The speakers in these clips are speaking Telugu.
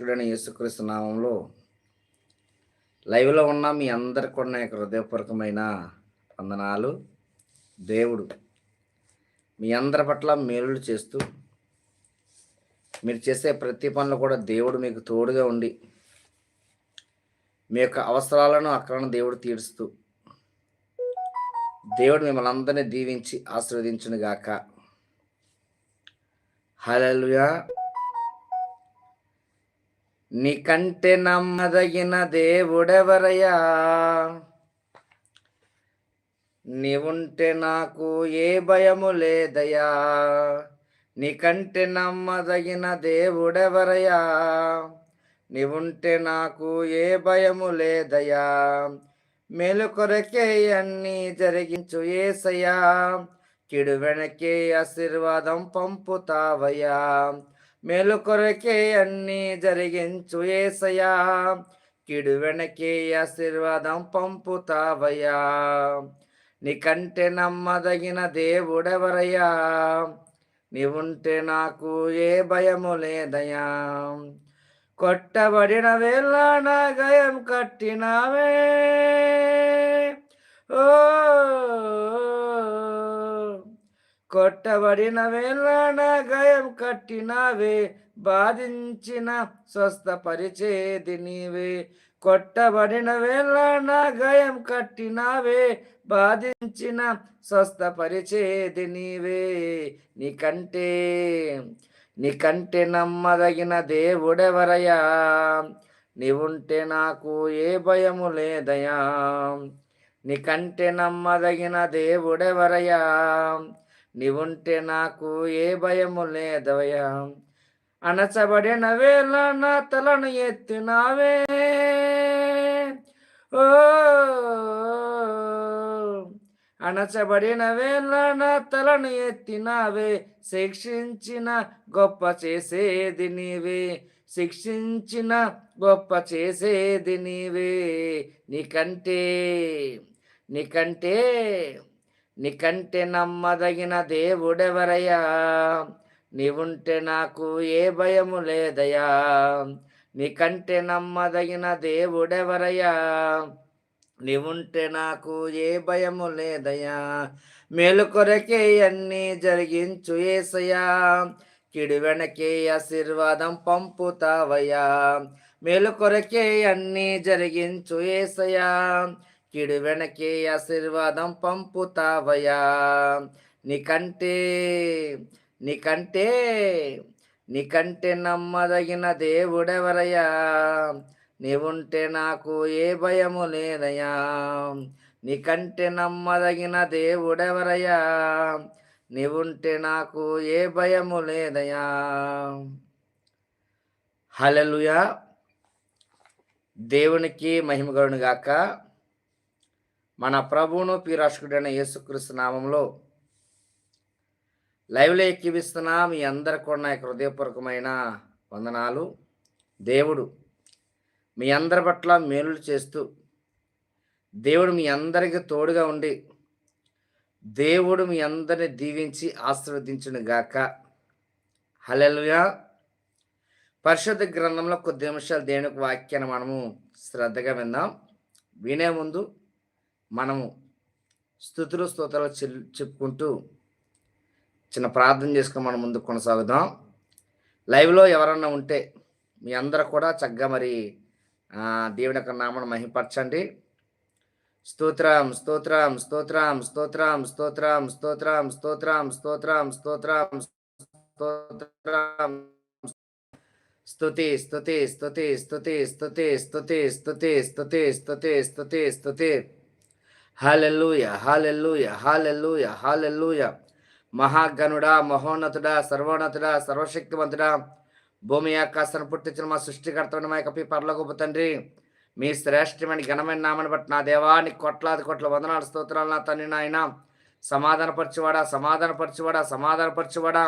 చూడని యేసుక్రీస్తు నామంలో లైవ్లో ఉన్న మీ అందరికి కూడా నా యొక్క హృదయపూర్వకమైన వందనాలు. దేవుడు మీ అందరి పట్ల మేలులు చేస్తూ మీరు చేసే ప్రతి పనులు కూడా దేవుడు మీకు తోడుగా ఉండి మీ యొక్క అవసరాలను అక్కడ దేవుడు తీరుస్తూ దేవుడు మిమ్మల్ని అందరినీ దీవించి ఆశీర్వదించునుగాక. గాక నీకంటే నమ్మదగిన దేవుడెవరయ్యా? నీవుంటే నాకు ఏ భయము లేదయ్యా. నీకంటే నమ్మదగిన దేవుడెవరయ్యా? నీవుంటే నాకు ఏ భయము లేదయ్యా. మేలు కొరకే జరిగించు ఏసయ్యా. కిడు వెనకే ఆశీర్వాదం పంపుతావయ్యా. మేలు కొరకే అన్ని జరిగించు ఏసయా కిడు వెనకే ఆశీర్వాదం పంపుతావయ్యా. నీకంటే నమ్మదగిన దేవుడెవరయ్యా? నీవుంటే నాకు ఏ భయము లేదయా కొట్టబడిన వేళ నా గయం కట్టినావే. ఓ కొట్టబడిన వేళ నా గయం కట్టినావే బాధించిన స్వస్థపరిచేది నీవే. కొట్టబడిన వేళ నా గయం కట్టినావే బాధించిన స్వస్థపరిచేది నీవే. నీకంటే నీకంటే నమ్మదగిన దేవుడెవరయా నీవుంటే నాకు ఏ భయము లేదయా నీకంటే నమ్మదగిన దేవుడెవరయా నీవుంటే నాకు ఏ భయము లేదవయా అణచబడిన వేళ నా తలను ఎత్తినావే. ఓ! అణచబడిన వేళ నా తలను ఎత్తినావే. శిక్షించిన గొప్ప చేసేది నీవే. శిక్షించిన గొప్ప చేసేది నీవే. నీకంటే నీకంటే నీకంటే నమ్మదగిన దేవుడెవరయ్యా? నీవుంటే నాకు ఏ భయము లేదయ్యా. నీకంటే నమ్మదగిన దేవుడెవరయ్యా? నీవుంటే నాకు ఏ భయము లేదయ్యా. మేలు కొరకే అన్నీ జరిగించు ఏసయ్యా. కిడి వెనకే ఆశీర్వాదం పంపుతావయ్యా. మేలు కొరకే అన్నీ జరిగించు ఏసయ్యా. కిడి వెనకే ఆశీర్వాదం పంపుతావయా నీకంటే నీకంటే నీకంటే నమ్మదగిన దేవుడెవరయ్యా? నీవుంటే నాకు ఏ భయము లేదయ్యా. నీకంటే నమ్మదగిన దేవుడెవరయ్యా? నీవుంటే నాకు ఏ భయము లేదయ్యా. హలలుయా దేవునికి మహిమగరునిగాక మన ప్రభువును పీరాష్కుడైన యేసుక్రీస్తు నామంలో లైవ్లో ఎక్కివిస్తున్నా మీ అందరికి కూడా నా హృదయపూర్వకమైన వందనాలు. దేవుడు మీ అందరి పట్ల మేలులు చేస్తూ దేవుడు మీ అందరికీ తోడుగా ఉండి దేవుడు మీ అందరిని దీవించి ఆశీర్వదించును గాక. హలెలుగా పరిశుద్ధ గ్రంథంలో కొద్ది నిమిషాలు దేవునికి వాక్యాన్ని మనము శ్రద్ధగా విందాం. వినే ముందు మనము స్థుతులు స్తోత్రాలు చెప్పుకుంటూ చిన్న ప్రార్థన చేసుకుని మనం ముందు కొనసాగుదాం లైవ్లో ఎవరన్నా ఉంటే మీ అందరూ కూడా చక్కగా మరి దేవుని యొక్క నామను మహిపరచండి స్తోత్రం స్తోత్రం స్తోత్రం స్తోత్రం స్తోత్రం స్తోత్రం స్తోత్రం స్తోత్రం స్తోత్రం స్తోత్రం స్తుతి స్తుతి స్తుతి స్తుతి స్తుతి స్తుతి స్తుతి స్తుతి స్తుతి స్తుతి స్తుతి హాలెల్లుయ హాలెల్లుయ హాలెల్లుయ హాలెల్లుయ మహాగణుడా మహోన్నతుడా సర్వోన్నతుడా సర్వశక్తివంతుడా. భూమి ఆకాశాన్ని పుట్టించిన మా సృష్టికర్తమైన మా యొక్క పర్లగొప్ప తండ్రి. మీ శ్రేష్టమైన ఘనమైన నామని బట్టి నా దేవానికి కొట్లాది కోట్ల వందనాలు స్తోత్రాలు నా తండ్రి నాయన. సమాధానపరచువాడా సమాధానపరచువాడా సమాధానపరచువాడా.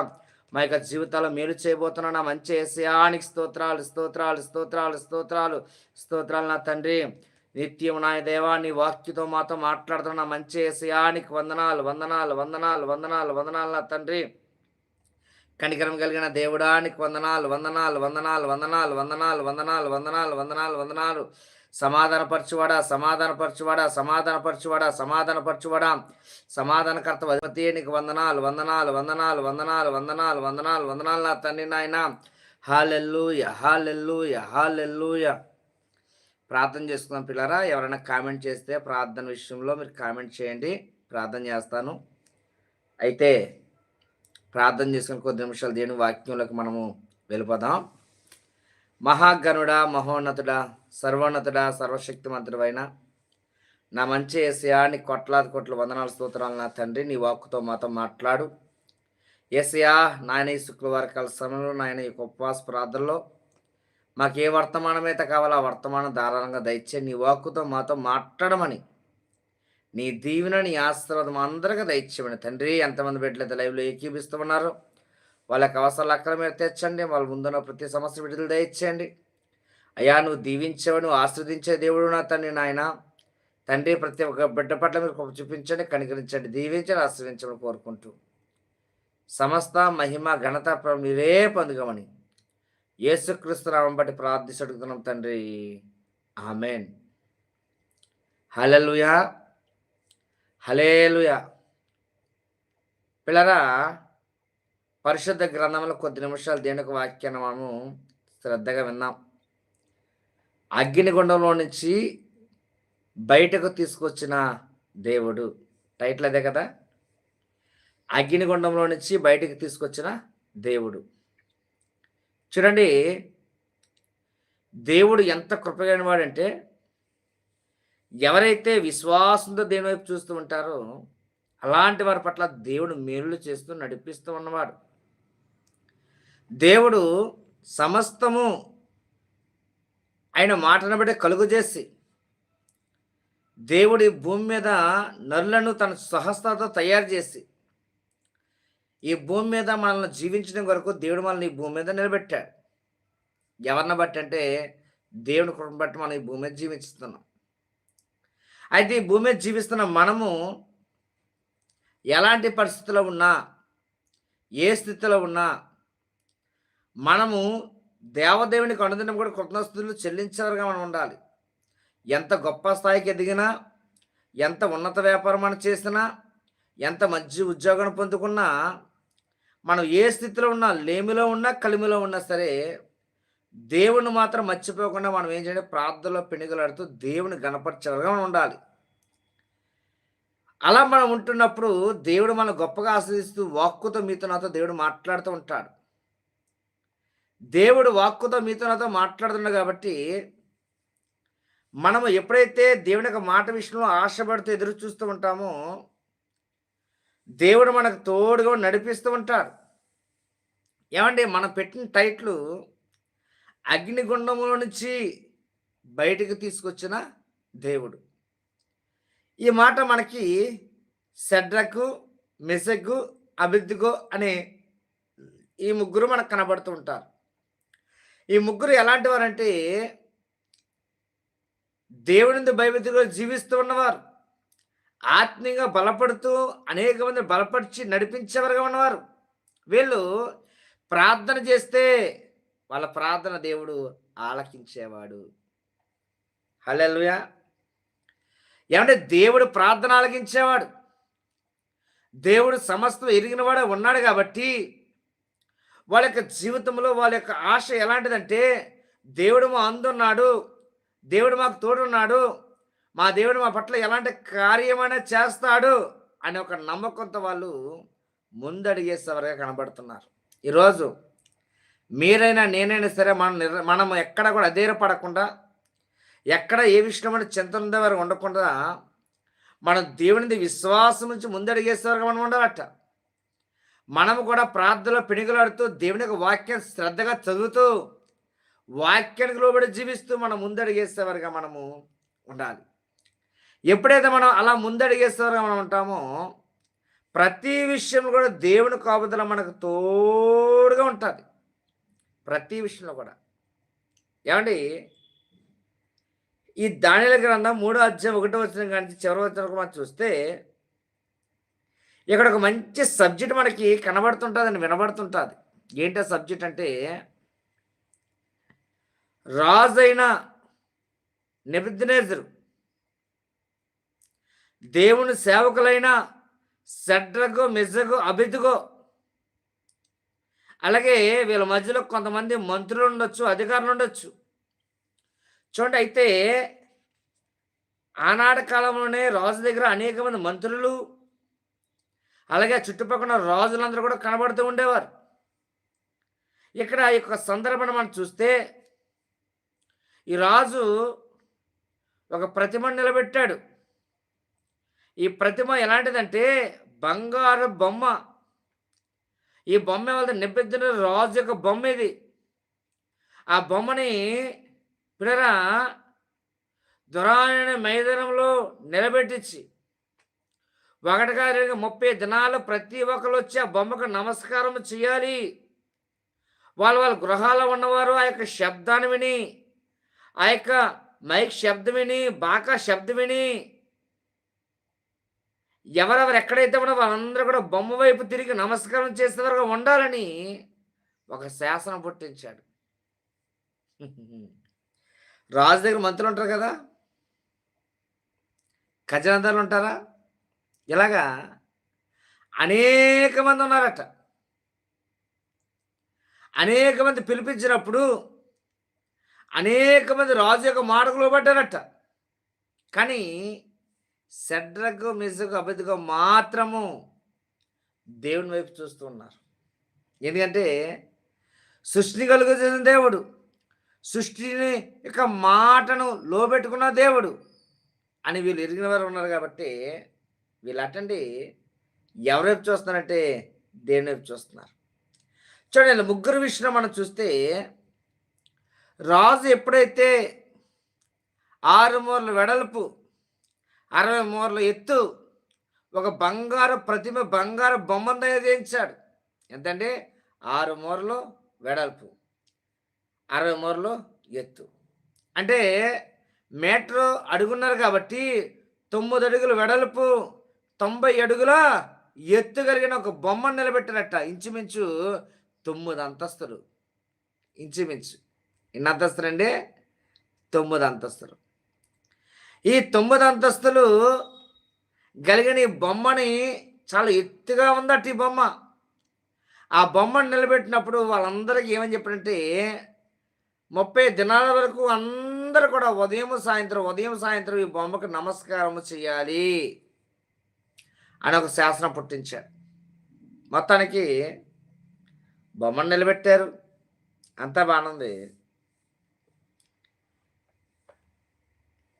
మా యొక్క జీవితాల్లో మేలు చేయబోతున్నా నా మంచి ఏసయానికి స్తోత్రాలు స్తోత్రాలు స్తోత్రాలు స్తోత్రాలు స్తోత్రాలు నా తండ్రి. నిత్యం నాయ దేవా నీ వాక్యతో మాతో మాట్లాడుతున్న మంచి ఏసయానికి వందనాలు వందనాలు వందనాలు వందనాలు వందనాలు నా తండ్రి కనికరం కలిగిన దేవుడానికి వందనాలు వందనాలు వందనాలు వందనాలు వందనాలు వందనాలు వందనాలు వందనాలు వందనాలు సమాధానపరచువాడా సమాధానపరచువాడా సమాధానపరచువాడా సమాధానపరచువాడా సమాధానకర్త అధిపతి నీకు వందనాలు వందనాలు వందనాలు వందనాలు వందనాలు వందనాలు వందనాలు నా తండ్రి నాయన హాలెల్లుయ హాలెల్లుయ హాలెల్లుయ ప్రార్థన చేసుకుందాం పిల్లరా. ఎవరైనా కామెంట్ చేస్తే ప్రార్థన విషయంలో మీరు కామెంట్ చేయండి. ప్రార్థన చేస్తాను. అయితే ప్రార్థన చేసుకుని కొద్ది నిమిషాలు దేని వాక్యంలోకి మనము వెళ్ళిపోదాం. మహాగణుడా మహోన్నతుడా సర్వోన్నతుడా సర్వశక్తిమంతుడైన నా మంచి ఏసయా నీ కొట్లాది కొట్ల వందనాల స్తోత్రాలు నా తండ్రి. నీ వాక్కుతో మాతో మాట్లాడు. ఏసయా నాయన ఈ శుక్రవారకాల సమయంలో నాయన ఈ ఉపవాస ప్రార్థనలో మాకు ఏ వర్తమానమైతే కావాలో? ఆ వర్తమానం ధారాళంగా దయచే నీ వాక్కుతో మాతో మాట్లాడమని. నీ దీవెన నీ ఆశీర్వాదం అందరికీ దయచేయమని. తండ్రి ఎంతమంది బిడ్డలైతే లైవ్లో ఏకీపిస్తూ ఉన్నారు వాళ్ళకి అవసరాలు అక్కడ మీరు తెచ్చండి. వాళ్ళ ముందున్న ప్రతి సమస్య విడుదల దయచేయండి. అయ్యా నువ్వు దీవించేవాడు నువ్వు ఆశ్రదించే దేవుడు నా తండ్రి నాయన. తండ్రి ప్రతి ఒక్క బిడ్డ పట్ల మీరు చూపించండి కనికరించండి దీవించండి ఆశ్రయించమని కోరుకుంటూ. సమస్త మహిమ ఘనత మీరే పొందుగమని యేసుక్రీస్తు నామం బట్టి ప్రార్థించి అడుగుతున్నాం తండ్రి. ఆమెన్. హలలుయా హలేలుయా పిల్లరా పరిశుద్ధ గ్రంథంలో కొద్ది నిమిషాలు దేనికి వాక్యాన్ని మనము శ్రద్ధగా విన్నాం. అగ్నిగుండంలో నుంచి బయటకు తీసుకొచ్చిన దేవుడు. టైటిల్ అదే కదా? అగ్నిగుండంలో నుంచి బయటకు తీసుకొచ్చిన దేవుడు. చూడండి దేవుడు ఎంత కృపగైన వాడంటే ఎవరైతే విశ్వాసంతో దేవుని వైపు చూస్తూ ఉంటారో అలాంటి వారి పట్ల దేవుడు మేలు చేస్తూ నడిపిస్తూ ఉన్నవాడు. దేవుడు సమస్తము ఆయన మాటను బట్టి కలుగు చేసి దేవుడి భూమి మీద నరులను తన సహస్తాతో తయారు చేసి ఈ భూమి మీద మనల్ని జీవించడం కొరకు దేవుడు మనల్ని ఈ భూమి మీద నిలబెట్టాడు. ఎవరిని బట్టి అంటే దేవుని కృపను బట్టి మనం ఈ భూమి మీద జీవిస్తున్నాం. అయితే ఈ భూమి మీద జీవిస్తున్న మనము ఎలాంటి పరిస్థితిలో ఉన్నా ఏ స్థితిలో ఉన్నా మనము దేవదేవునికి అనుదినం కూడా కృతజ్ఞతలు చెల్లించేవారుగా మనం ఉండాలి. ఎంత గొప్ప స్థాయికి ఎదిగినా ఎంత ఉన్నత వ్యాపారం మనం చేసినా ఎంత మంచి ఉద్యోగం పొందుకున్నా మనం ఏ స్థితిలో ఉన్నా లేమిలో ఉన్నా కలిమిలో ఉన్నా సరే దేవుని మాత్రం మర్చిపోకుండా మనం ఏం చేయాలి? ప్రార్థనలో పెనుగలాడుతూ దేవుని గణపరచగా మనం ఉండాలి. అలా మనం ఉంటున్నప్పుడు దేవుడు మనం గొప్పగా ఆస్వాదిస్తూ వాక్కుతో మీతో నాతో దేవుడు మాట్లాడుతూ ఉంటాడు. దేవుడు వాక్కుతో మీతో నాతో మాట్లాడుతున్నాడు కాబట్టి మనము ఎప్పుడైతే దేవుని యొక్క మాట విషయంలో ఆశపడుతూ ఎదురు చూస్తూ ఉంటామో దేవుడు మనకు తోడుగా నడిపిస్తూ ఉంటాడు. ఏమండి? మనం పెట్టిన టైట్లు అగ్నిగుండంలో నుంచి బయటికి తీసుకొచ్చిన దేవుడు. ఈ మాట మనకి సెడ్రకు మెసగ్గు అభిద్దిగో అనే ఈ ముగ్గురు మనకు కనబడుతూ ఉంటారు. ఈ ముగ్గురు ఎలాంటి వారంటే దేవుడిని భయభక్తిలో జీవిస్తూ ఉన్నవారు. ఆత్మీయంగా బలపడుతూ అనేక మంది బలపరిచి నడిపించేవారుగా ఉన్నవారు. వీళ్ళు ప్రార్థన చేస్తే వాళ్ళ ప్రార్థన దేవుడు ఆలకించేవాడు. హలెలుయా ఏమంటే దేవుడు ప్రార్థన ఆలకించేవాడు. దేవుడు సమస్తం ఎరిగినవాడే ఉన్నాడు కాబట్టి వాళ్ళ యొక్క జీవితంలో వాళ్ళ యొక్క ఆశ ఎలాంటిదంటే దేవుడు మా అందున్నాడు దేవుడు మాకు తోడున్నాడు. మా దేవుడు మా పట్ల ఎలాంటి కార్యమైనా చేస్తాడు అనే ఒక నమ్మకంతో వాళ్ళు ముందడిగేసేవారుగా కనబడుతున్నారు. ఈరోజు మీరైనా నేనైనా సరే మనం నిర్ మనం ఎక్కడ కూడా అధీరపడకుండా ఎక్కడ ఏ విషయంలో చింతన వారు ఉండకుండా మనం దేవునిది విశ్వాసం నుంచి ముందడిగేసేవారుగా మనం ఉండాలట మనము కూడా ప్రార్థనలో పిణిగలాడుతూ దేవుని యొక్క వాక్యం శ్రద్ధగా చదువుతూ వాక్యానికి లోబడి జీవిస్తూ మనం ముందడిగేసేవారుగా మనము ఉండాలి. ఎప్పుడైతే మనం అలా ముందడిగేస్తారో మనం ఉంటామో ప్రతి విషయంలో కూడా దేవుని కాపుదల మనకు తోడుగా ఉంటుంది. ప్రతి విషయంలో కూడా. ఏమండి? ఈ దానిల గ్రంథం మూడో అధ్యాయం ఒకటో వచ్చిన కానీ చివరి వచ్చిన మనం చూస్తే ఇక్కడ ఒక మంచి సబ్జెక్ట్ మనకి కనబడుతుంటుంది అని వినబడుతుంటుంది. ఏంటో సబ్జెక్ట్ అంటే రాజైన నిబుద్ధినేజరు దేవుని సేవకులైన సెడ్రగో మెజగో అభిదుగో అలాగే వీళ్ళ మధ్యలో కొంతమంది మంత్రులు ఉండొచ్చు అధికారులు ఉండొచ్చు. చూడండి అయితే ఆనాటి కాలంలోనే రాజు దగ్గర అనేక మంది మంత్రులు అలాగే చుట్టుపక్కల రాజులందరూ కూడా కనబడుతూ ఉండేవారు. ఇక్కడ ఈ యొక్క సందర్భాన్ని మనం చూస్తే ఈ రాజు ఒక ప్రతిమను నిలబెట్టాడు. ఈ ప్రతిమ ఎలాంటిదంటే బంగారు బొమ్మ. ఈ బొమ్మ వాళ్ళ నిబెద్దిన రాజు యొక్క బొమ్మ ఇది. ఆ బొమ్మని పిల్లరా దురాయణ మైదానంలో నిలబెట్టించి ఒకటిగా రెండు ముప్పై దినాలు ప్రతి ఒక్కరు వచ్చి ఆ బొమ్మకు నమస్కారం చేయాలి. వాళ్ళ వాళ్ళ గృహాల్లో ఉన్నవారు ఆ యొక్క శబ్దాన్ని విని ఆ యొక్క మైక్ శబ్దం విని బాకా శబ్దం విని ఎవరెవరు ఎక్కడైతే ఉన్నారో వాళ్ళందరూ కూడా బొమ్మ వైపు తిరిగి నమస్కారం చేసే వరకు ఉండాలని ఒక శాసనం పుట్టించాడు. రాజు దగ్గర మంత్రులు ఉంటారు కదా? ఖజానాదారులు ఉంటారా? ఇలాగా అనేక మంది ఉన్నారట. అనేక మంది పిలిపించినప్పుడు అనేక మంది రాజు యొక్క మాటకు పడ్డారట కానీ సెడ్రకు మిస్కు అభిదిగా మాత్రము దేవుని వైపు చూస్తూ ఉన్నారు. ఎందుకంటే సృష్టి కలుగుతున్న దేవుడు సృష్టిని యొక్క మాటను లోబెట్టుకున్న దేవుడు అని వీళ్ళు ఎరిగిన వారు ఉన్నారు కాబట్టి వీళ్ళు అటండి ఎవరైపు చూస్తున్నారంటే దేవుని వైపు చూస్తున్నారు. చూడండి ముగ్గురు విషయం మనం చూస్తే రాజు ఎప్పుడైతే ఆరు మూరల వెడల్పు అరవై మూరల ఎత్తు. ఒక బంగారు ప్రతిమ బంగారు బొమ్మను తయారు చేయించాడు. ఎంతంటే ఆరు మూరలు వెడల్పు. అరవై మూరలు ఎత్తు. అంటే మీటర్ అడుగున్నారు కాబట్టి తొమ్మిది అడుగులు వెడల్పు తొంభై అడుగుల ఎత్తు కలిగిన ఒక బొమ్మను నిలబెట్టారట. ఇంచుమించు తొమ్మిది అంతస్తులు. ఇంచుమించు. ఎన్ని అంతస్తులు అండి తొమ్మిది అంతస్తులు. ఈ తొమ్మిది అంతస్తులు కలిగిన ఈ బొమ్మని చాలా ఎత్తుగా ఉందట ఈ బొమ్మ. ఆ బొమ్మను నిలబెట్టినప్పుడు వాళ్ళందరికీ ఏమని చెప్పారంటే ముప్పై దినాల వరకు అందరూ కూడా ఉదయం సాయంత్రం ఉదయం సాయంత్రం ఈ బొమ్మకు నమస్కారం చేయాలి అని ఒక శాసనం పుట్టించారు. మొత్తానికి బొమ్మను నిలబెట్టారు. అంతా బాగుంది.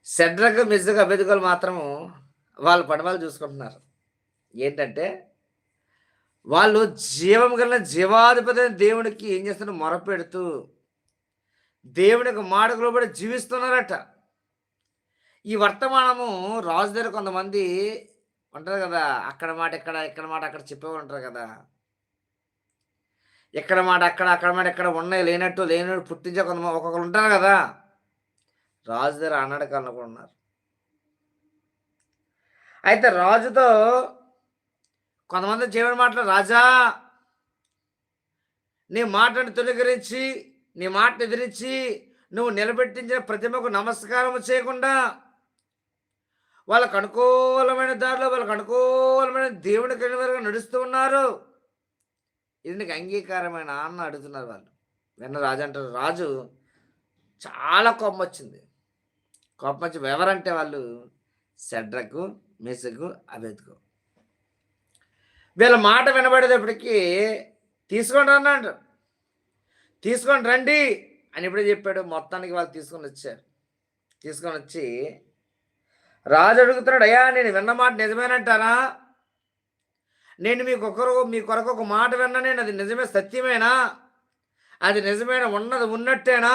సెడ్రగ్ మెజ్జగ అభ్యర్థికులు మాత్రము వాళ్ళు పడవలు చూసుకుంటున్నారు. ఏంటంటే వాళ్ళు జీవం కలిగిన జీవాధిపతి దేవుడికి ఏం చేస్తున్నారు? మొరపెడుతూ దేవునికి మాటకులో పడి జీవిస్తున్నారట. ఈ వర్తమానము రాజు దగ్గర కొంతమంది ఉంటారు కదా అక్కడ మాట ఇక్కడ ఇక్కడ మాట అక్కడ చెప్పేవారు ఉంటారు కదా. ఎక్కడ మాట అక్కడ అక్కడ మాట ఎక్కడ ఉన్నాయి? లేనట్టు లేనట్టు పుట్టించే కొంతమంది ఒక్కొక్కరు ఉంటారు కదా. రాజు దగ్గర అన్నడకాలను అనుకున్నారు అయితే రాజుతో కొంతమంది జీవన మాటలు రాజా నీ మాటను తొలగరించి నీ మాట ఎదిరించి నువ్వు నిలబెట్టించిన ప్రతిమకు నమస్కారం చేయకుండా వాళ్ళకు అనుకూలమైన దారిలో వాళ్ళకు అనుకూలమైన దేవుని కలివరుగా నడుస్తూ ఉన్నారు. ఇది నీకు అంగీకారమైన అన్న అడుగుతున్నారు వాళ్ళు. విన్న రాజు అంటారు రాజు చాలా కొమ్మ వచ్చింది. కోపం వచ్చి ఎవరంటే వాళ్ళు సెడ్రకు మెసుకు అబెద్కు వీళ్ళ మాట వినబడేటప్పటికీ తీసుకోండి అన్నాడు. తీసుకొని రండి అని ఇప్పుడే చెప్పాడు. మొత్తానికి వాళ్ళు తీసుకొని వచ్చారు. తీసుకొని వచ్చి రాజు అడుగుతున్నాడు అయ్యా నేను విన్న మాట నిజమేనంటారా? నేను మీకు ఒకరు మీ కొరకు ఒక మాట విన్నా నేను అది నిజమే సత్యమేనా? అది నిజమైన ఉన్నది ఉన్నట్టేనా?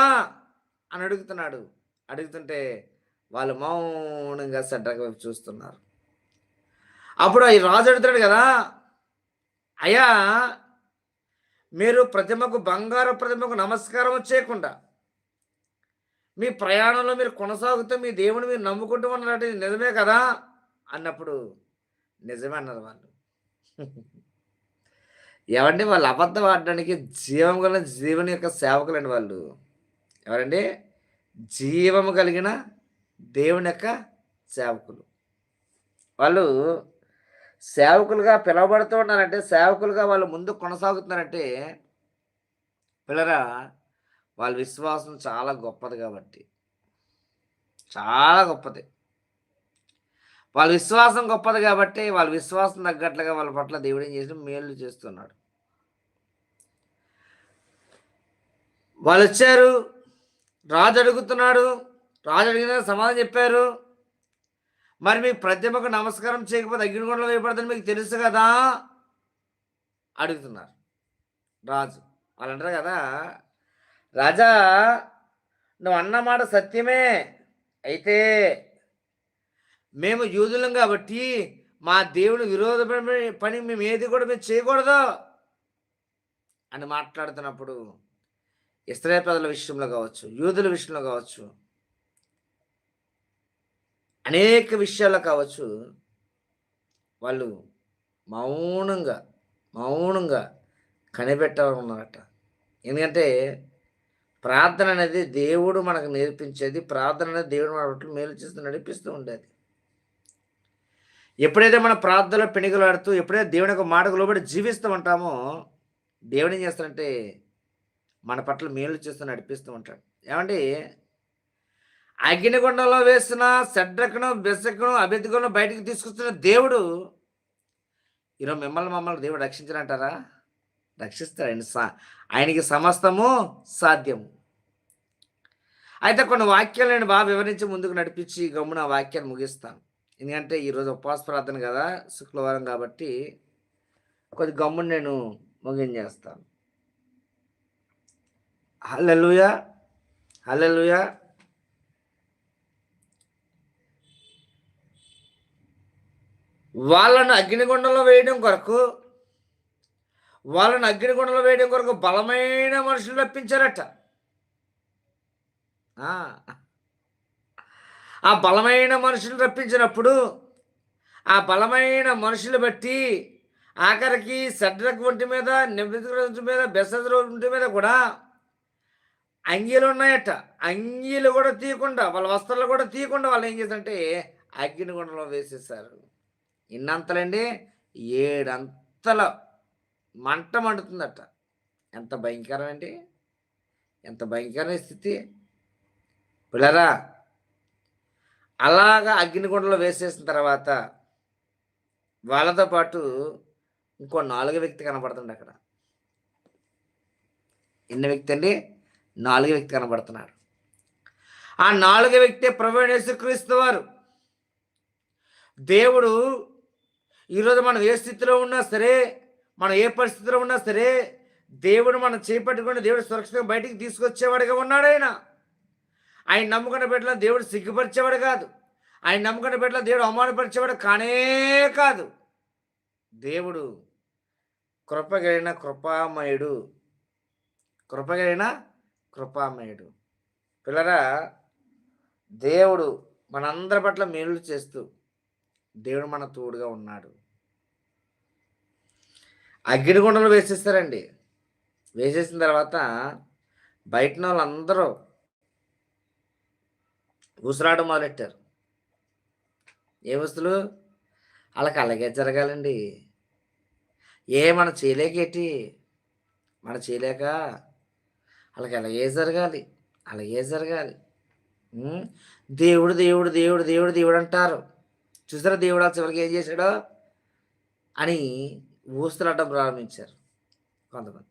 అని అడుగుతున్నాడు. అడుగుతుంటే వాళ్ళు మౌనంగా సెంటర్ వైపు చూస్తున్నారు. అప్పుడు ఈ రాజు అడుగుతాడు కదా అయ్యా మీరు ప్రతిమకు బంగారు ప్రతిమకు నమస్కారం చేయకుండా మీ ప్రయాణంలో మీరు కొనసాగుతూ మీ దేవుని మీరు నమ్ముకుంటూ ఉన్నారంటే నిజమే కదా? అన్నప్పుడు నిజమే అన్నారు వాళ్ళు. ఏమండి వాళ్ళు అబద్ధం ఆడడానికి జీవం కలిగిన జీవన యొక్క సేవకులండి వాళ్ళు. ఎవరండి? జీవము కలిగిన దేవుని యొక్క సేవకులు. వాళ్ళు సేవకులుగా పిలువబడుతూ ఉన్నారంటే సేవకులుగా వాళ్ళు ముందు కొనసాగుతున్నారంటే పిల్లరా వాళ్ళ విశ్వాసం చాలా గొప్పది కాబట్టి. చాలా గొప్పది. వాళ్ళ విశ్వాసం గొప్పది కాబట్టి వాళ్ళ విశ్వాసం తగ్గట్లుగా వాళ్ళ పట్ల దేవుడు ఏం చేసిన మేలు చేస్తున్నాడు. వాళ్ళు వచ్చారు రాజు అడుగుతున్నాడు రాజు అడిగిన సమాధానం చెప్పారు. మరి మీకు ప్రతిమకు నమస్కారం చేయకపోతే అగ్నిగుండంలో వేయబడదని మీకు తెలుసు కదా? అడుగుతున్నారు. రాజు. వాళ్ళు అంటారు కదా రాజా నువ్వు అన్నమాట సత్యమే. అయితే మేము యూదులం కాబట్టి మా దేవుని విరోధ పని మేము ఏది కూడా మేము చేయకూడదు. అని మాట్లాడుతున్నప్పుడు ఇస్త్రే ప్రజల విషయంలో కావచ్చు యూదుల విషయంలో కావచ్చు అనేక విషయాల్లో కావచ్చు వాళ్ళు మౌనంగా మౌనంగా కనిపెట్టాలన్నారట. ఎందుకంటే ప్రార్థన అనేది దేవుడు మనకు నేర్పించేది ప్రార్థన అనేది దేవుడు మన పట్ల మేలు చేస్తూ నడిపిస్తూ ఉండేది. ఎప్పుడైతే మన ప్రార్థనలో పెణిగలాడుతూ ఎప్పుడైతే దేవుని యొక్క మాటకు లోబడి జీవిస్తూ ఉంటామో దేవుడు ఏం చేస్తాడంటే మన పట్ల మేలు చేస్తూ నడిపిస్తూ ఉంటాడు. ఏమంటే అగ్నిగుండంలో వేసిన సెడ్రకును బెసకును అభిద్గును బయటికి తీసుకొస్తున్న దేవుడు. ఈరోజు మిమ్మల్ని మమ్మల్ని దేవుడు రక్షించారంటారా రక్షిస్తాడు. సా ఆయనకి సమస్తము సాధ్యము. అయితే కొన్ని వాక్యాలు నేను బాగా వివరించి ముందుకు నడిపించి గమ్మున వాక్యాన్ని ముగిస్తాను. ఎందుకంటే ఈరోజు ఉపవాస ప్రార్థన కదా శుక్రవారం కాబట్టి కొద్ది గమ్మును నేను ముగించేస్తాను హల్లెలుయా హల్లెలుయా. వాళ్ళను అగ్నిగుండంలో వేయడం కొరకు వాళ్ళను అగ్నిగుండంలో వేయడం కొరకు బలమైన మనుషులు రప్పించారట. ఆ. బలమైన మనుషులు రప్పించినప్పుడు ఆ బలమైన మనుషులు బట్టి ఆఖరికి సడ్రక్ ఒంటి మీద నిబితి మీద బెసర్ ఒంటి మీద కూడా అంగీలు ఉన్నాయట అంగీలు కూడా తీయకుండా వాళ్ళ వస్త్రాలు కూడా తీయకుండా వాళ్ళు ఏం చేశారంటే అగ్నిగుండంలో వేసేసారు ఇన్నంతలండి ఏడంతల మంట మండుతుందట. ఎంత భయంకరం అండి ఎంత భయంకరమైన స్థితి. పిల్లరా అలాగా అగ్నిగుండలో వేసేసిన తర్వాత వాళ్ళతో పాటు ఇంకో నాలుగో వ్యక్తి కనబడుతుంది అక్కడ. ఎన్ని వ్యక్తి అండి? నాలుగో వ్యక్తి కనబడుతున్నాడు. ఆ నాలుగో వ్యక్తి ప్రవేణేశ్వర క్రీస్తు వారు. దేవుడు ఈరోజు మనం ఏ స్థితిలో ఉన్నా సరే మనం ఏ పరిస్థితిలో ఉన్నా సరే దేవుడు మనం చేపట్టుకుని దేవుడు సురక్షితంగా బయటికి తీసుకొచ్చేవాడిగా ఉన్నాడు ఆయన. ఆయన నమ్ముకున్న బిడ్డల దేవుడు సిగ్గుపరిచేవాడు కాదు. ఆయన నమ్ముకున్న బిడ్డల దేవుడు అవమానపరిచేవాడు కానే కాదు. దేవుడు కృపగలిగిన కృపామయుడు. కృపగలిగిన కృపామయుడు. పిల్లరా దేవుడు మనందరి పట్ల మేలు చేస్తూ దేవుడు మన తోడుగా ఉన్నాడు. అగ్నిగుండలు వేసేస్తారండి. వేసేసిన తర్వాత బయట వాళ్ళందరూ ఉసిరాడు మొదలెట్టారు. ఏ వస్తువులు వాళ్ళకి అలాగే జరగాలండి. ఏ మన చేయలేకేటి? మన చేయలేక వాళ్ళకి అలాగే జరగాలి. అలాగే జరగాలి. దేవుడు దేవుడు దేవుడు దేవుడు దేవుడు అంటారు. చూసారా దేవుడా చివరికి ఏం చేశాడో? అని ఊస్తులాడటం ప్రారంభించారు కొంతమంది.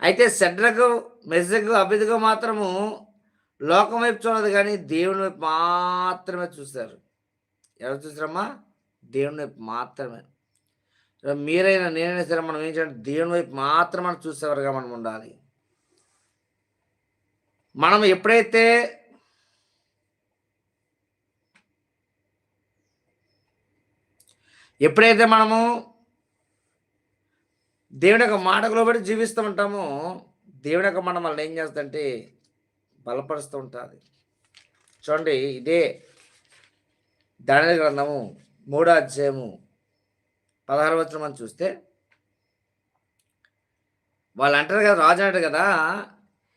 అయితే సెడ్రకు మెస్సకు అభిధకు మాత్రము లోకం వైపు చూడదు కానీ దేవుని వైపు మాత్రమే చూస్తారు ఎవరు చూసారమ్మా దేవుని వైపు మాత్రమే. మీరైనా నేనైనా సరే మనం ఏం చేయాలి? దేవుని వైపు మాత్రం మనం చూసేవారుగా మనం ఉండాలి. మనం ఎప్పుడైతే ఎప్పుడైతే మనము దేవుని యొక్క మాటకు లోబడి జీవిస్తూ ఉంటామో దేవుని యొక్క మనం వాళ్ళని ఏం చేస్తుందంటే బలపరుస్తూ ఉంటుంది. చూడండి ఇదే దాని గ్రంథము మూడో అధ్యాయము పదహారు వచ్చిన మనం చూస్తే వాళ్ళు అంటారు కదా రాజు అంటారు కదా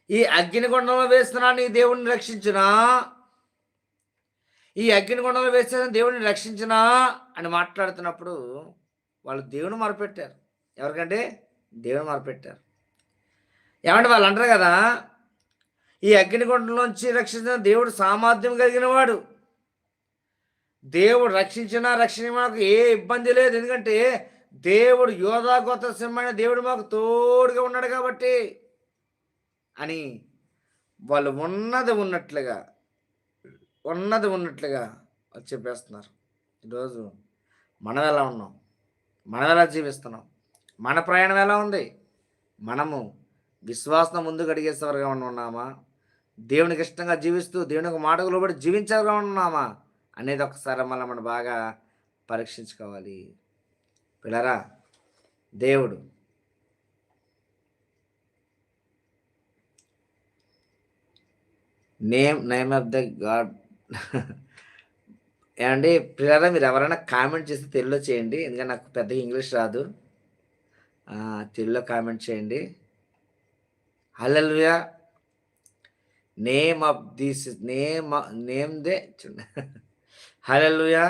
ఈ అగ్నికొండంలో వేస్తున్నా నీ దేవుణ్ణి రక్షించునా? ఈ అగ్నిగుండంలో వేసేదని దేవుడిని రక్షించినా అని మాట్లాడుతున్నప్పుడు వాళ్ళు దేవుని మొరపెట్టారు. ఎవరికంటే దేవుని మొరపెట్టారు. ఏమంటే వాళ్ళు అంటారు కదా? ఈ అగ్నిగుండంలోంచి రక్షించిన దేవుడు సామర్థ్యం కలిగిన వాడు. దేవుడు రక్షించినా రక్షణ మాకు ఏ ఇబ్బంది లేదు. ఎందుకంటే దేవుడు యోధా గోత్ర సింహమైన దేవుడు మాకు తోడుగా ఉన్నాడు కాబట్టి అని వాళ్ళు ఉన్నది ఉన్నట్లుగా ఉన్నది ఉన్నట్లుగా వచ్చి చెప్పేస్తున్నారు. ఈరోజు మనం ఎలా ఉన్నాం? మనం ఎలా జీవిస్తున్నాం? మన ప్రయాణం ఎలా ఉంది? మనము విశ్వాసం ముందుకు అడిగేసేవారుగా ఉన్నామా? దేవునికి ఇష్టంగా జీవిస్తూ దేవునికి మాటకు లోబడి జీవించేవారుగా ఉన్నామా? అనేది ఒకసారి మళ్ళీ మనం బాగా పరీక్షించుకోవాలి. పిల్లరా దేవుడు name name of the God ఏమండి పిల్లరా మీరు ఎవరైనా కామెంట్ చేస్తే తెలుగులో చేయండి. ఎందుకంటే నాకు పెద్దగా ఇంగ్లీష్ రాదు. తెలుగులో కామెంట్ చేయండి. Hallelujah. Name of this name name they చూడండి. హల్లెలూయా.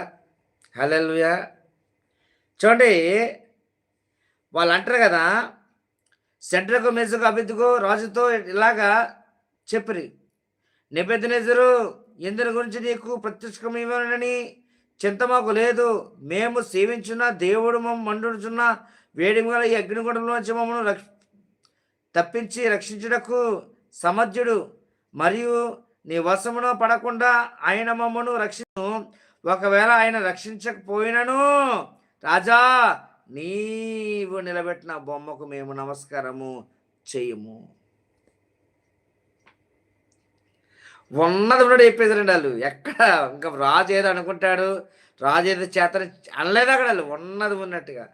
హల్లెలూయా. చూడండి వాళ్ళు అంటారు కదా సెంట్రకు మెజకు అభిద్దుకు రాజుతో ఇలాగా చెప్పిరి నిబెద్దనెజరు ఇందుల గురించి నీకు ప్రత్యక్షమేమోనని చింత మాకు లేదు. మేము సేవించున్న దేవుడు మమ్మ మండుచున్న వేడిమిగల ఈ అగ్నిగుండంలోంచి మమ్మల్ని రక్ష తప్పించి రక్షించుటకు సమర్థుడు. మరియు నీ వశమును పడకుండా ఆయన మమ్మను రక్షించు ఒకవేళ ఆయన రక్షించకపోయినను రాజా నీవు నిలబెట్టిన బొమ్మకు మేము నమస్కారము చేయము. ఉన్నది ఉన్నాడు చెప్పేసారండి వాళ్ళు. ఎక్కడ? ఇంకా రాజు ఏదో అనుకుంటాడు. రాజు ఏదో చేత అనలేదు అక్కడ వాళ్ళు. ఉన్నది ఉన్నట్టుగా.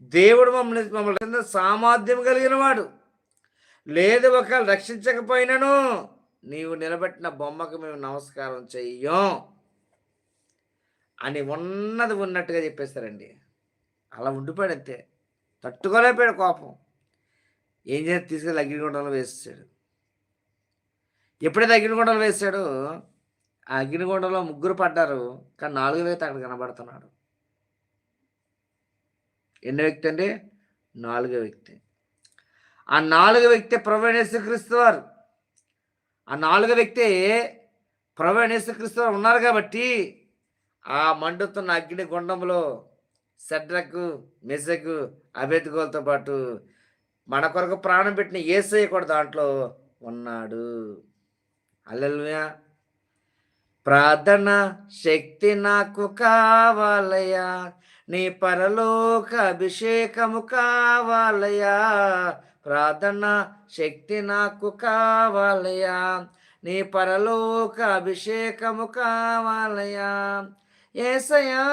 దేవుడు మమ్మల్ని మమ్మల్ని సామర్థ్యం కలిగిన వాడు. లేదు ఒకవేళ రక్షించకపోయినను నీవు నిలబెట్టిన బొమ్మకు మేము నమస్కారం చెయ్యం అని ఉన్నది ఉన్నట్టుగా చెప్పేస్తారండి అలా ఉండిపోయాడు అంతే. తట్టుకోలేకపోయాడు కోపం. ఏం చేసి తీసుకెళ్ళి అగ్నిగుండంలో వేసేసాడు. ఎప్పుడైతే అగ్నిగుండంలో వేశాడో ఆ అగ్నిగుండంలో ముగ్గురు పడ్డారు కానీ నాలుగు వ్యక్తి అక్కడ కనబడుతున్నాడు. ఎన్ని వ్యక్తి అండి? నాలుగో వ్యక్తి ఆ నాలుగో వ్యక్తి ప్రవేణేశ్వరక్రీస్తు వారు. ఆ నాలుగో వ్యక్తి ప్రవేణేశ్వరక్రీస్తు వారు ఉన్నారు కాబట్టి ఆ మండుతున్న అగ్ని గుండంలో సెడ్రకు మెసకు అభ్యర్థిగోలతో పాటు మన కొరకు ప్రాణం పెట్టిన ఏసయ్య కూడా దాంట్లో ఉన్నాడు. అల్లెలుయా ప్రార్థన శక్తి నాకు కావాలయ్యా. నీ పరలోక అభిషేకము కావాలయ్యా. ప్రార్థన శక్తి నాకు కావాలయ్యా. నీ పరలోక అభిషేకము కావాలయ్యా. ఏసయా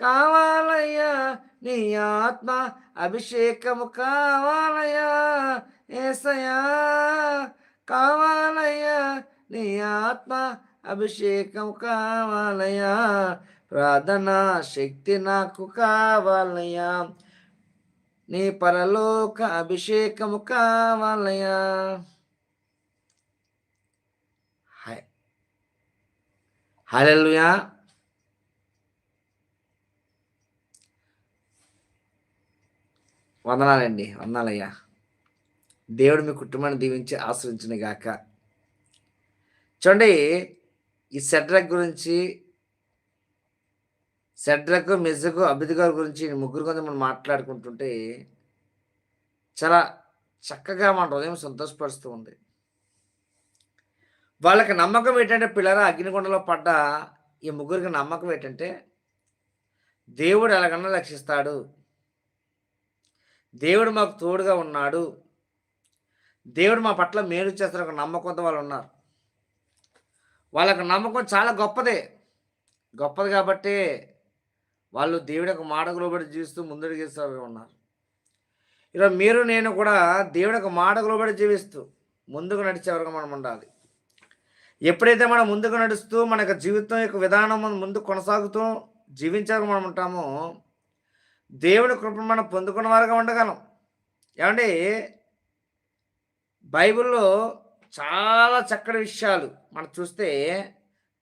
కావాలయ్యా. నీ ఆత్మ అభిషేకము కావాలయ్యా. ఏసయా కావాలయ్యా నీ ఆత్మ అభిషేకం కావాలయ్యా. ప్రార్థన శక్తి నాకు కావాలయ్యా. నీ పరలోక అభిషేకము కావాలయ్యా. హాయ్ వందనాలండి వందనాలయ్యా. దేవుడు మీ కుటుంబాన్ని దీవించి ఆశ్రయించిన గాక. చూడండి ఈ సెడ్రక్ గురించి సెడ్రకు మెజకు అభిదిగారు గురించి ముగ్గురు కొంచెం మనం మాట్లాడుకుంటుంటే చాలా చక్కగా మన హృదయం సంతోషపరుస్తూ ఉంది. వాళ్ళకి నమ్మకం ఏంటంటే పిల్లల అగ్నిగుండలో పడ్డ ఈ ముగ్గురికి నమ్మకం ఏంటంటే దేవుడు ఎలాగన్నా రక్షిస్తాడు. దేవుడు మాకు తోడుగా ఉన్నాడు. దేవుడు మా పట్ల మేలు చేస్తున్న ఒక నమ్మకంతో వాళ్ళు ఉన్నారు. వాళ్ళకు నమ్మకం చాలా గొప్పదే. గొప్పది కాబట్టి వాళ్ళు దేవుడి యొక్క మాటకు లోబడి జీవిస్తూ ముందడుగేస్తూ ఉన్నారు. ఈరోజు మీరు నేను కూడా దేవుడి యొక్క మాటకు లోబడి జీవిస్తూ ముందుకు నడిచేవరకు మనం ఉండాలి. ఎప్పుడైతే మనం ముందుకు నడుస్తూ మన యొక్క జీవితం యొక్క విధానం ముందు కొనసాగుతూ జీవించాక మనం ఉంటామో దేవుని కృపను మనం పొందుకున్న వారుగా ఉండగలం. ఏమండి? బైబిల్లో చాలా చక్కటి విషయాలు మనం చూస్తే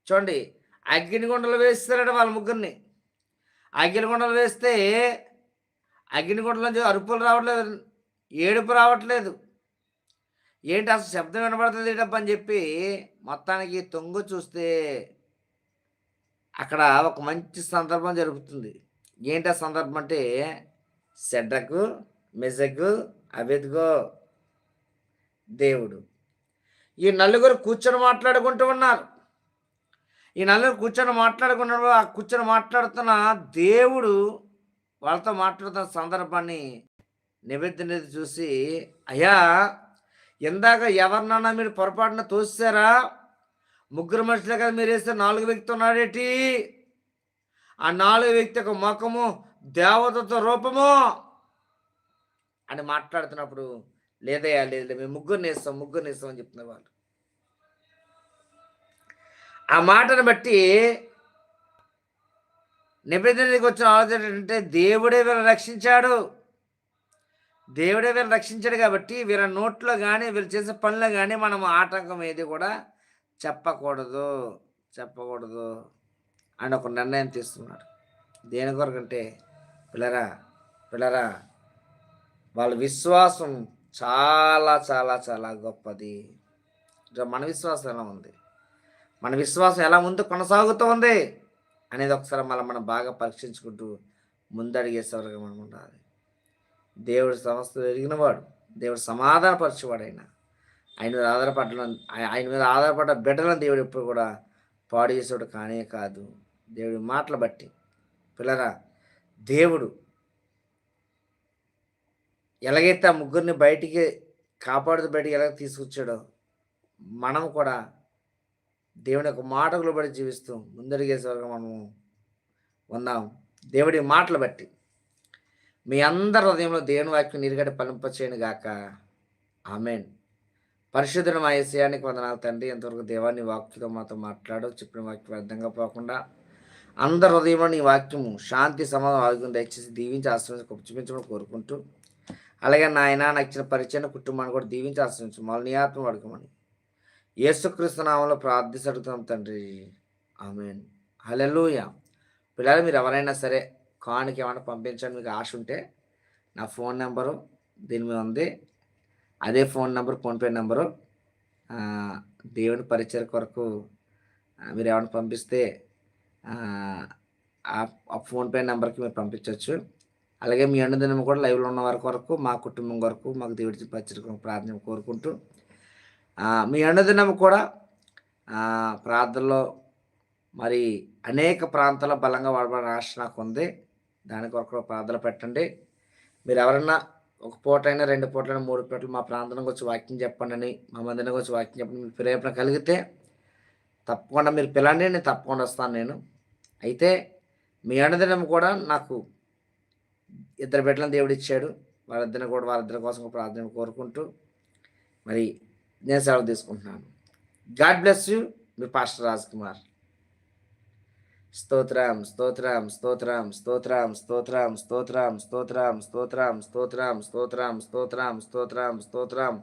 చూడండి అగ్నిగుండలు వేస్తారట వాళ్ళ ముగ్గురిని. అగ్నిగుండలు వేస్తే అగ్నిగుండల నుంచి అరుపులు రావట్లేదు ఏడుపు రావట్లేదు. ఏంటి అసలు శబ్దం వినబడుతుంది ఏంటప్ప అని చెప్పి మొత్తానికి తొంగు చూస్తే అక్కడ ఒక మంచి సందర్భం జరుగుతుంది. ఏంటి ఆ సందర్భం అంటే సెడ్రకు మెజకు అబెద్గో దేవుడు. ఈ నలుగురు కూర్చొని మాట్లాడుకుంటూ ఉన్నారు. ఈ నలుగురు కూర్చొని మాట్లాడుకున్నారు ఆ కూర్చొని మాట్లాడుతున్న దేవుడు వాళ్ళతో మాట్లాడుతున్న సందర్భాన్ని నివేదిన చూసి అయ్యా ఇందాక ఎవరినన్నా మీరు పొరపాటున తోసారా ముగ్గురు మనుషులే కదా మీరు వేస్తే నాలుగు వ్యక్తి ఉన్నాడేటి ఆ నాలుగు వ్యక్తి యొక్క ముఖము దేవతతో రూపము అని మాట్లాడుతున్నప్పుడు లేదయ్యా లేదు మేము ముగ్గురిని వేస్తాం ముగ్గురిని వేస్తాం అని చెప్తున్న వాళ్ళు. ఆ మాటను బట్టి నిబంధనకి వచ్చిన ఆలోచన ఏంటంటే దేవుడే వీళ్ళని రక్షించాడు. దేవుడే వీళ్ళని రక్షించాడు కాబట్టి వీళ్ళ నోట్లో కానీ వీళ్ళు చేసే పనిలో కానీ మనం ఆటంకం ఏది కూడా చెప్పకూడదు చెప్పకూడదు అని ఒక నిర్ణయం తీసుకున్నాడు. దేని కొరకంటే పిల్లరా పిల్లరా వాళ్ళ విశ్వాసం చాలా చాలా చాలా గొప్పది. మన విశ్వాసం ఎలా ఉంది? మన విశ్వాసం ఎలా ముందు కొనసాగుతూ ఉంది అనేది ఒకసారి మళ్ళీ మనం బాగా పరీక్షించుకుంటూ ముందడిగేసేవారుగా మనం ఉండాలి. దేవుడు సమస్త ఎరిగినవాడు. దేవుడు సమాధానపరిచేవాడు ఆయన ఆయన మీద ఆధారపడ్డ ఆయన మీద ఆధారపడ్డ బిడ్డలను దేవుడు ఎప్పుడు కూడా పాడు చేసేవాడు కానే కాదు. దేవుడి మాటలు బట్టి. పిల్లరా దేవుడు ఎలాగైతే ఆ ముగ్గురిని బయటికి కాపాడుతూ బయటికి ఎలాగ తీసుకొచ్చాడో మనం కూడా దేవుని యొక్క మాటలు బట్టి జీవిస్తూ ముందడిగేసే వరకు మనము ఉన్నాం దేవుడి మాటలు బట్టి మీ అందరి హృదయంలో దేవుని వాక్యం నిరుగడి పలింపచేయను గాక. ఆమెన్. పరిశుద్ధుడు మా ఏసయానికి వందనాలు తండ్రి. ఎంతవరకు దేవాన్ని వాక్యతో మాతో మాట్లాడు చెప్పిన వాక్యం వ్యర్థంగా పోకుండా అందరి హృదయంలో నీ వాక్యము శాంతి సమాధానం ఆరోగ్యం దయచేసి దీవించి ఆశ్రమించి చూపించమని కోరుకుంటూ అలాగే నాయన నాకు ఇచ్చిన పరిచయం కుటుంబాన్ని కూడా దీవించి ఆశ్రమించు మళ్ళీ ఆత్మ అడగమని యేసుక్రీస్తు నామంలో ప్రార్థించి అడుగుతాం తండ్రి. ఆమెన్. హలెలూయ పిల్లలు మీరు ఎవరైనా సరే కానుక ఏమైనా పంపించండి మీకు ఆశ ఉంటే నా ఫోన్ నెంబరు దీని మీద ఉంది. అదే ఫోన్ నెంబర్ ఫోన్పే నెంబరు. దేవుని పరిచయ కొరకు మీరు ఏమైనా పంపిస్తే ఆ ఆ ఫోన్పే నెంబర్కి మీరు పంపించవచ్చు. అలాగే మీ అన్నదినం కూడా లైవ్లో ఉన్న వారి కొరకు మా కుటుంబం కొరకు మాకు దేవుడి పచ్చడి ప్రార్థన కోరుకుంటూ మీ అన్నదినం కూడా ప్రార్థనలో మరి అనేక ప్రాంతాల్లో బలంగా వాడబడిన ఆశ నాకు ఉంది. దాని కొరకు ప్రార్థన పెట్టండి. మీరు ఎవరన్నా ఒక పూట అయినా రెండు పూటలైనా మూడు పూటలు మా ప్రాంతానికి వచ్చి వాక్యం చెప్పండి అని మా మందిరానికి వచ్చి వాక్యం చెప్పండి మీకు ప్రేరణ కలిగితే తప్పకుండా మీరు పిల్లండి నేను తప్పకుండా వస్తాను నేను. అయితే మీ అన్నదినం కూడా నాకు ఇద్దరు బిడ్డలను దేవుడు ఇచ్చాడు వాళ్ళిద్దరిని కూడా వాళ్ళిద్దరి కోసం ప్రార్థన కోరుకుంటూ మరి నేను సెలవు తీసుకుంటున్నాను గాడ్ బ్లెస్ యూ మీ పాస్టర్ రాజ్ కుమార్ స్తోత్రం స్తోత్రం స్తోత్రం స్తోత్రం స్తోత్రం స్తోత్రం స్తోత్రం స్తోత్రం స్తోత్రం స్తోత్రం స్తోత్రం స్తోత్రం స్తోత్రం స్తోత్రం